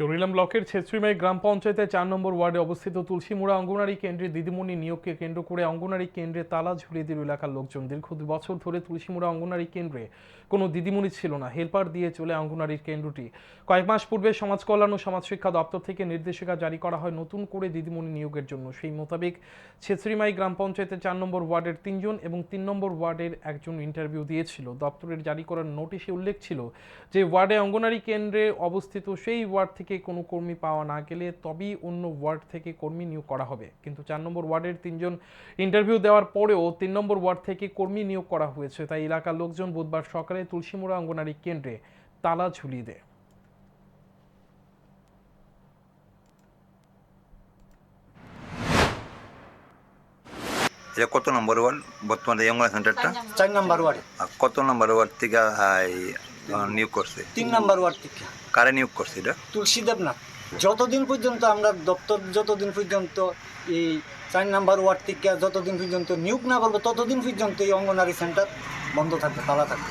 চরিলাম ব্লকের ছেত্রীমাই গ্রাম পঞ্চায়েতের চার নম্বর ওয়ার্ডে অবস্থিত তুলসীমুড়া অঙ্গনারী কেন্দ্রে দিদিমণি নিয়োগকে কেন্দ্র করে অঙ্গনারী কেন্দ্রে তালা ঝুলিয়ে দিল এলাকার লোকজন। দীর্ঘ বছর ধরে তুলসীমুড়া অঙ্গনারী কেন্দ্রে কোনো দিদিমণি ছিল না। হেল্পার দিয়ে চলে অঙ্গনারীর কেন্দ্রটি। কয়েক মাস পূর্বে সমাজ কল্যাণ ও সমাজ শিক্ষা দপ্তর থেকে নির্দেশিকা জারি করা হয় নতুন করে দিদিমণি নিয়োগের জন্য। সেই মোতাবেক ছেত্রীমাই গ্রাম পঞ্চায়েতের চার নম্বর ওয়ার্ডের তিনজন এবং তিন নম্বর ওয়ার্ডের একজন ইন্টারভিউ দিয়েছিল। দপ্তরের জারি করার নোটিশে উল্লেখ ছিল যে, ওয়ার্ডে অঙ্গনারী কেন্দ্রে অবস্থিত সেই ওয়ার্ড থেকে কোনো কর্মী পাওয়া না গেলে তবেই অন্য ওয়ার্ড থেকে কর্মী নিয়োগ করা হবে। কিন্তু চার নম্বর ওয়ার্ডের তিনজন ইন্টারভিউ দেওয়ার পরেও তিন নম্বর ওয়ার্ড থেকে কর্মী নিয়োগ করা হয়েছে। তাই এলাকার লোকজন বুধবার সকালে তুলসীমুড়া অঙ্গনারী কেন্দ্রে তালা ঝুলিয়ে দেয়। এটা কত নম্বর ওয়ার্ড? বর্তমানে অঙ্গনা সেন্টারটা চার নাম্বার। ওয়ার্ড। কত নম্বর ওয়ার্ড থেকে নিয়োগ করছে? তিন নাম্বার ওয়ার্ড থেকে। কারে নিয়োগ করছে এটা? তুলসী দেবনাথ যতদিন পর্যন্ত আমরা দপ্তর যতদিন পর্যন্ত এই চার নাম্বার ওয়ার্ড থেকে যতদিন পর্যন্ত নিয়োগ না করব ততদিন পর্যন্ত এই অঙ্গনারী সেন্টার বন্ধ থাকবে তালা থাকবে।